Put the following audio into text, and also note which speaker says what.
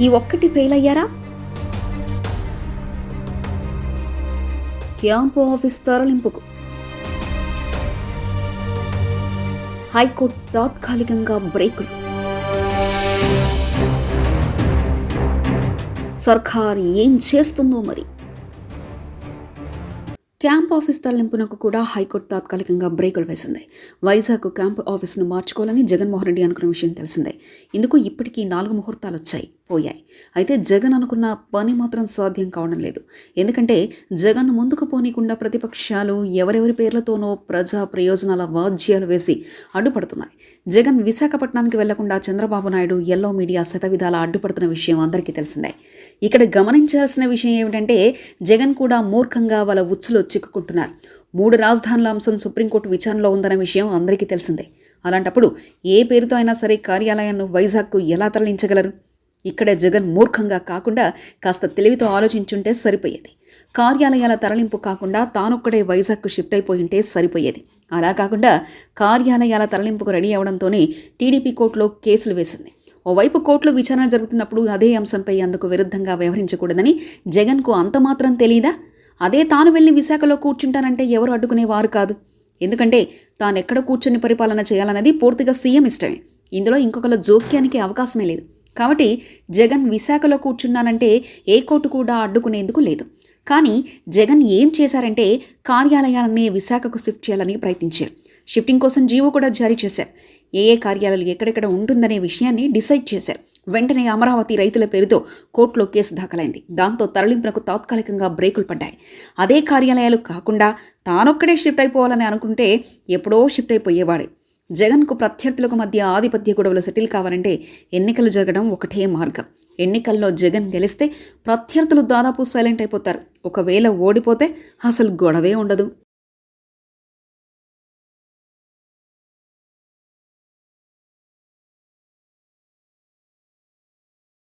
Speaker 1: ఈ ఒక్కటి ఫెయిల్ అయ్యారా క్యాంపు ఆఫీస్ తరలింపుకు. హైకోర్టు తాత్కాలికంగా బ్రేకులు. సర్కార్ ఏం చేస్తుందో మరి? క్యాంప్ ఆఫీస్ తరలింపునకు కూడా హైకోర్టు తాత్కాలికంగా బ్రేకులు వేసింది. వైజాగ్ క్యాంప్ ఆఫీసును మార్చుకోవాలని జగన్మోహన్ రెడ్డి అనుకున్న విషయం తెలిసిందే. ఇందుకు ఇప్పటికీ నాలుగు ముహూర్తాలు వచ్చాయి పోయాయి. అయితే జగన్ అనుకున్న పని మాత్రం సాధ్యం కావడం లేదు. ఎందుకంటే జగన్ ముందుకు పోనీకుండా ప్రతిపక్షాలు ఎవరెవరి పేర్లతోనో ప్రజా ప్రయోజనాల వాద్యాలు వేసి అడ్డుపడుతున్నాయి. జగన్ విశాఖపట్నానికి వెళ్ళకుండా చంద్రబాబు నాయుడు ఎల్లో మీడియా శతవిధాల అడ్డుపడుతున్న విషయం అందరికీ తెలిసిందే. ఇక్కడ గమనించాల్సిన విషయం ఏమిటంటే జగన్ కూడా మూర్ఖంగా వాళ్ళ ఉచ్చులో చిక్కుకుంటున్నారు. మూడు రాజధానుల అంశం సుప్రీంకోర్టు విచారణలో ఉందన్న విషయం అందరికీ తెలిసిందే. అలాంటప్పుడు ఏ పేరుతో అయినా సరే కార్యాలయాన్ని వైజాగ్కు ఎలా తరలించగలరు? ఇక్కడే జగన్ మూర్ఖంగా కాకుండా కాస్త తెలివితో ఆలోచించుంటే సరిపోయేది. కార్యాలయాల తరలింపు కాకుండా తానొక్కడే వైజాగ్కు షిఫ్ట్ అయిపోయింటే సరిపోయేది. అలా కాకుండా కార్యాలయాల తరలింపుకు రెడీ అవడంతోనే టీడీపీ కోర్టులో కేసులు వేసింది. ఓవైపు కోర్టులో విచారణ జరుగుతున్నప్పుడు అదే అంశంపై అందుకు విరుద్ధంగా వ్యవహరించకూడదని జగన్కు అంత మాత్రం తెలీదా? అదే తాను వెళ్ళి విశాఖలో కూర్చుంటానంటే ఎవరు అడ్డుకునేవారు కాదు. ఎందుకంటే తాను ఎక్కడ కూర్చొని పరిపాలన చేయాలన్నది పూర్తిగా సీఎం ఇష్టమే. ఇందులో ఇంకొకళ్ళ జోక్యానికి అవకాశమే లేదు. కాబట్టి జగన్ విశాఖలో కూర్చున్నానంటే ఏ కోర్టు కూడా అడ్డుకునేందుకు లేదు. కానీ జగన్ ఏం చేశారంటే కార్యాలయాలన్నీ విశాఖకు షిఫ్ట్ చేయాలని ప్రయత్నించారు. షిఫ్టింగ్ కోసం జీవో కూడా జారీ చేశారు. ఏ ఏ కార్యాలయాలు ఎక్కడెక్కడ ఉంటుందనే విషయాన్ని డిసైడ్ చేశారు. వెంటనే అమరావతి రైతుల పేరుతో కోర్టులో కేసు దాఖలైంది. దాంతో తరలింపునకు తాత్కాలికంగా బ్రేకులు పడ్డాయి. అదే కార్యాలయాలు కాకుండా తానొక్కడే షిఫ్ట్ అయిపోవాలని అనుకుంటే ఎప్పుడో షిఫ్ట్ అయిపోయేవాడే. జగన్కు ప్రత్యర్థులకు మధ్య ఆధిపత్య గొడవలు సెటిల్ కావాలంటే ఎన్నికలు జరగడం ఒకటే మార్గం. ఎన్నికల్లో జగన్ గెలిస్తే ప్రత్యర్థులు దాదాపు సైలెంట్ అయిపోతారు. ఒకవేళ ఓడిపోతే అసలు గొడవే ఉండదు.